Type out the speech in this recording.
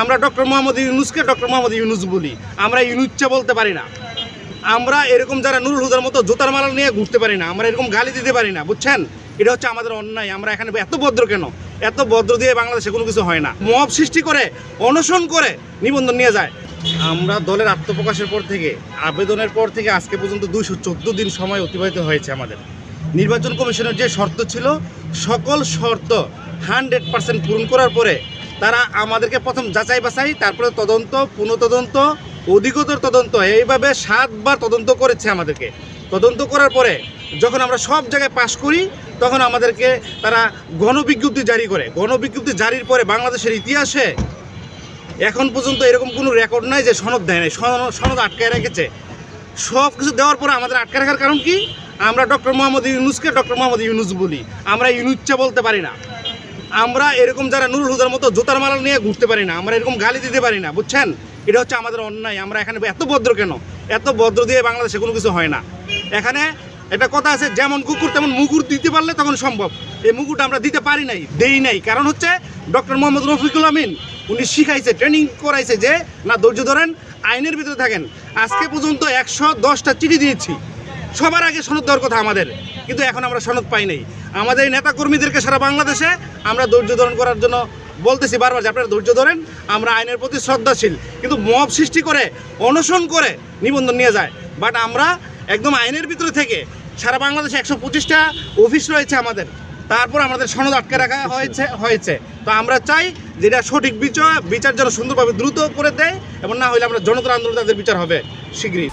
আমরা ডক্টর মোহাম্মদ ইউনুসকে ডক্টর মোহাম্মদ ইউনুস বলি। আমরা ইউনুচ্চা বলতে পারি না। আমরা এরকম যারা নুরুল হুদার মতো জোতার মালা নিয়ে ঘুরতে পারি না, আমরা এরকম গালি দিতে পারি না, বুঝছেন? এটা হচ্ছে আমাদের অন্যায়। আমরা এখানে এত ভদ্র কেন? এত ভদ্র দিয়ে বাংলাদেশে কোনো কিছু হয় না। মব সৃষ্টি করে, অনশন করে নিবন্ধন নিয়ে যায়। আমরা দলের আত্মপ্রকাশের পর থেকে, আবেদনের পর থেকে আজকে পর্যন্ত দুইশো চোদ্দ দিন সময় অতিবাহিত হয়েছে আমাদের। নির্বাচন কমিশনের যে শর্ত ছিল, সকল শর্ত হান্ড্রেড পার্সেন্ট পূরণ করার পরে তারা আমাদেরকে প্রথম যাচাই বাছাই, তারপরে তদন্ত, পুনঃতদন্ত, অধিকতর তদন্ত, এইভাবে সাতবার তদন্ত করেছে আমাদেরকে। তদন্ত করার পরে যখন আমরা সব জায়গায় পাশ করি, তখন আমাদেরকে তারা গণবিজ্ঞপ্তি জারি করে। গণবিজ্ঞপ্তি জারির পরে বাংলাদেশের ইতিহাসে এখন পর্যন্ত এরকম কোনো রেকর্ড নাই যে সনদ দেয় নাই। সনদ- আটকায় রেখেছে। সব কিছু দেওয়ার পরে আমাদের আটকে রাখার কারণ কি? আমরা ডক্টর মোহাম্মদ ইউনুসকে ডক্টর মোহাম্মদ ইউনুস বলি। আমরা ইউনুচ্চা বলতে পারি না। আমরা এরকম যারা নুরুল হুদার মতো জোতার মালা নিয়ে ঘুরতে পারি না, আমরা এরকম গালি দিতে পারি না, বুঝছেন? এটা হচ্ছে আমাদের অন্যায়, আমরা এখানে এত ভদ্র কেন? এত ভদ্র দিয়ে বাংলাদেশে কোনো কিছু হয় না। এখানে একটা কথা আছে, যেমন কুকুর তেমন মুকুর দিতে পারলে তখন সম্ভব। এই মুকুরটা আমরা দিতে পারি নাই, দেই নাই। কারণ হচ্ছে ডক্টর মোহাম্মদ রফিকুল আমিন, উনি শিখাইছে, ট্রেনিং করাইছে যে, না ধৈর্য ধরেন, আইনের ভিতরে থাকেন। আজকে পর্যন্ত একশো দশটা চিঠি দিয়েছি। সবার আগে সনদ দেওয়ার কথা আমাদের, কিন্তু এখন আমরা সনদ পাই নাই। আমাদের এই নেতাকর্মীদেরকে সারা বাংলাদেশে আমরা ধৈর্য ধারণ করার জন্য বলতেছি বারবার যে আপনারা ধৈর্য ধরেন, আমরা আইনের প্রতি শ্রদ্ধাশীল, কিন্তু মব সৃষ্টি করে, অনশন করে নিবন্ধন নিয়ে যায়। বাট আমরা একদম আইনের ভিতরে থেকে সারা বাংলাদেশে একশো পঁচিশটা অফিস রয়েছে আমাদের, তারপর আমাদের সনদ আটকে রাখা হয়েছে হয়েছে। তো আমরা চাই যেটা সঠিক বিচার বিচার যেন সুন্দরভাবে দ্রুত করে দেয়, এবং না হলে আমরা জনতার আন্দোলন তাদের বিচার হবে শীঘ্রই